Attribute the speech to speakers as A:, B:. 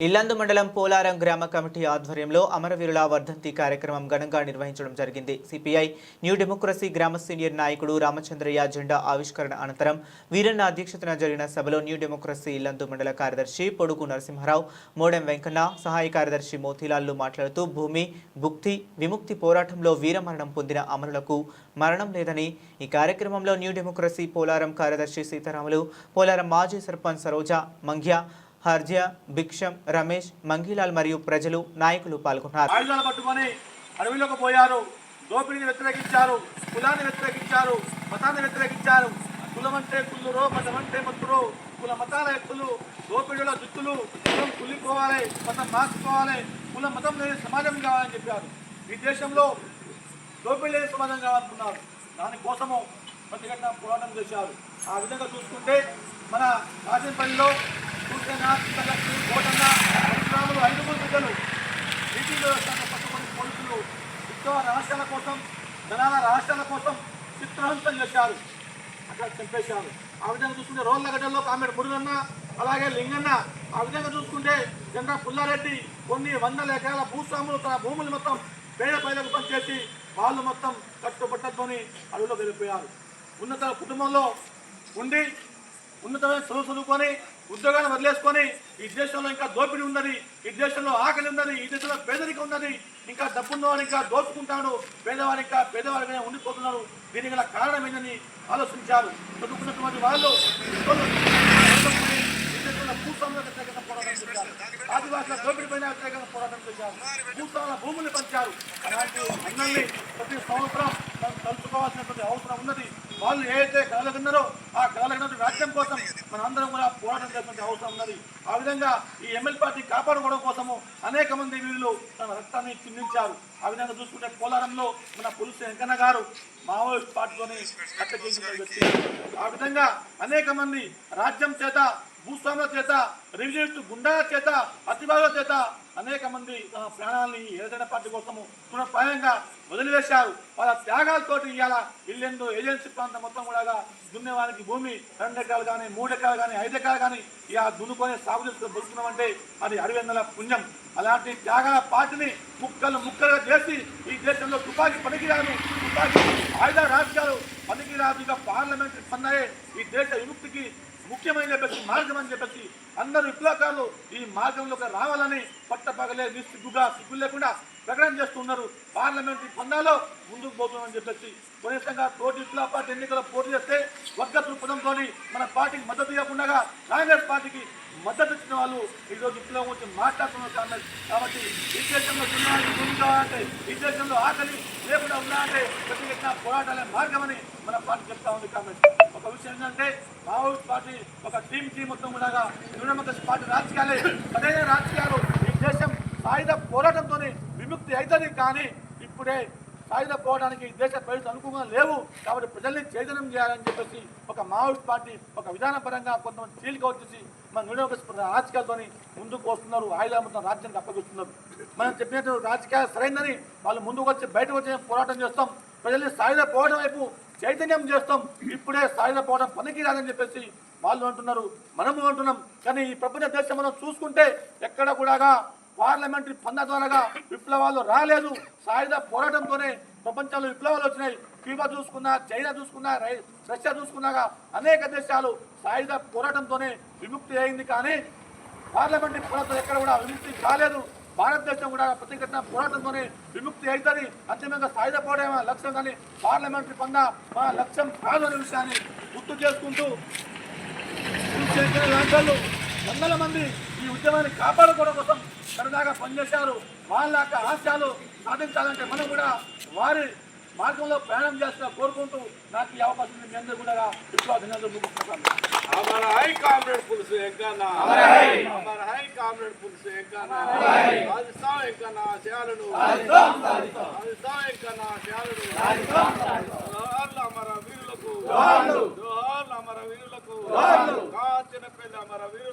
A: ఇల్లందు మండలం పోలారం గ్రామ కమిటీ ఆధ్వర్యంలో అమరవీరుల వర్ధంతి కార్యక్రమం ఘనంగా నిర్వహించడం జరిగింది. సిపిఐ న్యూ డెమోక్రసీ గ్రామ సీనియర్ నాయకుడు రామచంద్రయ్య జెండా ఆవిష్కరణ అనంతరం వీరన్న అధ్యక్షతన జరిగిన సభలో న్యూ డెమోక్రసీ ఇల్లందు మండల కార్యదర్శి పొడుగు నరసింహారావు మోడెం వెంకన్న సహాయ కార్యదర్శి మోతీలాల్లు మాట్లాడుతూ భూమి భుక్తి విముక్తి పోరాటంలో వీరమరణం పొందిన అమరులకు మరణం లేదని ఈ కార్యక్రమంలో న్యూ డెమోక్రసీ పోలారం కార్యదర్శి సీతారాములు పోలారం మాజీ సర్పంచ్ సరోజ మంగ్య హర్జ భిక్షం రమేష్ మంగీలాల్ మరియు ప్రజలు నాయకులు పాల్గొన్నారు.
B: ఆయుధాలు పట్టుకొని అడవిలోకి పోయారు. దోపిడీని వ్యతిరేకించారు. కులాన్ని వ్యతిరేకించారు. మతాన్ని వ్యతిరేకించారు. కులం అంటే కుల్లురో మతం అంటే మత్తురో కుల మతాల వ్యక్తులు దోపిడీల దుత్తులు కులం కుళ్ళిపోవాలి మతం మార్చుకోవాలి కుల మతం లేని సమాజం కావాలని చెప్పారు. ఈ దేశంలో దోపిడీ లేని సమాజం కావాలనుకున్నారు. దానికోసము ప్రతిఘటన పోరాటం చేశారు. ఆ విధంగా చూసుకుంటే మన రాజంపల్లిలో సూర్యన చిత్తలక్ష్మి కోటన్న పరశురాములు ఐదుగురు బిడ్డలు నీటి వ్యవస్థను పోలీసులు ఉద్యోగ రహస్యాల కోసం ధనాల రహస్యాల కోసం చిత్రహింసలు చేశారు అక్కడ చంపేశారు ఆ విధంగా చూసుకుంటే రోడ్లగడ్డలో కామెడు మురుగన్న అలాగే లింగన్న ఆ విధంగా చూసుకుంటే చంద్ర పుల్లారెడ్డి కొన్ని వందల ఎకరాల భూస్వాములు తన భూములు మొత్తం పేద ప్రజలకు పనిచేసి వాళ్ళు మొత్తం కట్టుబట్టతోని అడవిలో వెళ్ళిపోయారు ఉన్నత కుటుంబంలో ఉండి ఉన్నతమైన చదువు చదువుకొని ఉద్యోగాన్ని వదిలేసుకొని ఈ దేశంలో ఇంకా దోపిడీ ఉన్నది ఈ దేశంలో ఆకలి ఉన్నది ఈ దేశంలో పేదరికం ఉన్నది ఇంకా డబ్బున్నవాడు ఇంకా దోచుకుంటాడు పేదవాడు ఇంకా పేదవాడిగానే ఉండిపోతున్నాడు దీనికి గల కారణం ఏంటని ఆలోచించారు. చదువుకున్నటువంటి వాళ్ళు ఆదివాసుల దోపిడిపైన వ్యతిరేకంగా పోరాటం చేశారు. భూస్వాముల భూములు పంచారు. అలాంటి అన్నల్ని ప్రతి సంవత్సరం తలుచుకోవాల్సినటువంటి అవసరం ఉన్నది. వాళ్ళు ఏదైతే కలగన్నారో ఆ కలగనటువంటి రాజ్యం కోసం మనందరం కూడా పోరాటం చేయాల్సిన అవసరం ఉన్నది. ఆ విధంగా ఈ ఎమ్మెల్యే పార్టీ కాపాడుకోవడం కోసము అనేక మంది వీళ్ళు తన రక్తాన్ని చిందించారు. ఆ విధంగా చూసుకుంటే పోలారంలో మన పులుసు వెంకన్న గారు మావోయిస్ట్ పార్టీలోని హత్య చేసిన వ్యక్తి. ఆ విధంగా అనేక మంది రాజ్యం చేత భూస్వాముల చేత రివిజనిస్ట్ గుండా చేత అతిబాగుల చేత అనేక మంది తమ ప్రాణాలని ఏదైనా పార్టీ కోసము తృణప్రాయంగా వదిలివేశారు. వాళ్ళ త్యాగాలతోటి ఇవాళ ఇల్లెందు ఏజెన్సీ ప్రాంతం మొత్తం కూడా దున్నేవానికి భూమి రెండు ఎకరాలు కానీ మూడు ఎకరాలు కానీ ఐదు ఎకరాలు కానీ ఇలా దున్నుకొని సాగు చేసుకుని బతుకున్నామంటే అది అరవిందల పుణ్యం. అలాంటి త్యాగాల పార్టీని ముక్కలు ముక్కలుగా చేసి ఈ దేశంలో తుపాకీ పనికిరాదు తుపాకీ ఆయుధ రాజకీయాలు పనికిరాదు ఇక పార్లమెంట్ పన్నాయే ఈ దేశ విముక్తికి ముఖ్యమైన చెప్పేసి మార్గం అని చెప్పేసి అందరూ విప్లవకారులు ఈ మార్గంలోకి రావాలని పట్టపగలే నిస్సిగ్గుగా సిగ్గు లేకుండా ప్రకటన చేస్తున్నారు. పార్లమెంట్ పందాలో ముందుకు పోతుందని చెప్పేసి కనీసంగా తోటి విప్లవ పార్టీ ఎన్నికల్లో పోటీ చేస్తే వర్గ దృక్పథంతో మన పార్టీకి మద్దతు ఇవ్వకుండా కాంగ్రెస్ పార్టీకి మద్దతు ఇచ్చిన వాళ్ళు ఈరోజు విప్లవం వచ్చి మాట్లాడుతున్నారు కాంగ్రెస్. కాబట్టి ఈ దేశంలో దున్నానికి భూమి ఈ దేశంలో ఆకలి లేకుండా ఉన్నాయంటే ప్రతి పోరాటాలే మార్గమని మన పార్టీ చెప్తా ఉంది కాంగ్రెస్. ఒక విషయం ఏంటంటే మావోయిస్ట్ పార్టీ ఒక టీం టీం మొత్తం కూడా న్యూనమకస్ పార్టీ రాజకీయాలే. అదే రాజకీయాలు. ఈ దేశం సాయుధ పోరాటంతోనే విముక్తి అవుతుంది కానీ ఇప్పుడే సాయుధ పోవడానికి ఈ దేశ ప్రజలు అనుకూలంగా లేవు కాబట్టి ప్రజల్ని చైతన్యం చేయాలని చెప్పేసి ఒక మావోయిస్ట్ పార్టీ ఒక విధానపరంగా కొంతమంది చీలిక వచ్చేసి మన న్యూనమకస్ రాజకీయాలతోని ముందుకు వస్తున్నారు. ఆయుధాల మొత్తం రాజ్యానికి అప్పగిస్తున్నారు. మనం చెప్పినట్టు రాజకీయాలు సరైందని వాళ్ళు ముందుకు వచ్చి బయటకు వచ్చి పోరాటం చేస్తాం. ప్రజల్ని సాయుధ పోవడం వైపు చైతన్యం చేస్తాం. ఇప్పుడే సాయుధ పోవడం పనికి రాదని చెప్పేసి వాళ్ళు అంటున్నారు. మనము అంటున్నాం. కానీ ఈ ప్రపంచ దేశం మనం చూసుకుంటే ఎక్కడ కూడా పార్లమెంటరీ పంద ద్వారాగా విప్లవాలు రాలేదు. సాయుధ పోరాటంతోనే ప్రపంచంలో విప్లవాలు వచ్చినాయి. క్యూబా చూసుకున్నా చైనా చూసుకున్నా రష్యా చూసుకున్నాగా అనేక దేశాలు సాయుధ పోరాటంతోనే విముక్తి అయింది. కానీ పార్లమెంటరీ పోరాటం ఎక్కడ కూడా విముక్తి కాలేదు. భారతదేశం కూడా ప్రతిఘటన పోరాటంతోనే విముక్తి అవుతుంది అంతిమంగా సాయుధ పోవడమే లక్ష్యం కానీ పార్లమెంటరీ పంద మా లక్ష్యం కాదు అనే విషయాన్ని గుర్తు చేసుకుంటూ కులశేఖర లాంటి వాళ్ళు వందల మంది ఈ ఉద్యమాన్ని కాపాడుకోవడం కోసం సరదాగా పనిచేశారు వాళ్ళ యొక్క ఆశయాలు సాధించాలంటే మనం కూడా వారి మార్గంలో ప్రయాణం చేస్తున్నా కోరుకుంటూ నాకు ఈ అవకాశం ఉంది. మీ అందరూ కూడా విప్లవ దినాలు ముగిస్తున్నాను
C: हमारा हाई कामरेड पुलिस एकाना हमारा हाई कामरेड पुलिस సాధిస్తాం ఇంకా నా ఆశయాలను సాధిస్తాం ఇంకా నా ఆశయాలను జోహార్లు అమర వీరులకు జోహార్లు అమర వీరులకు కాచిన పెళ్ళి అమర వీరు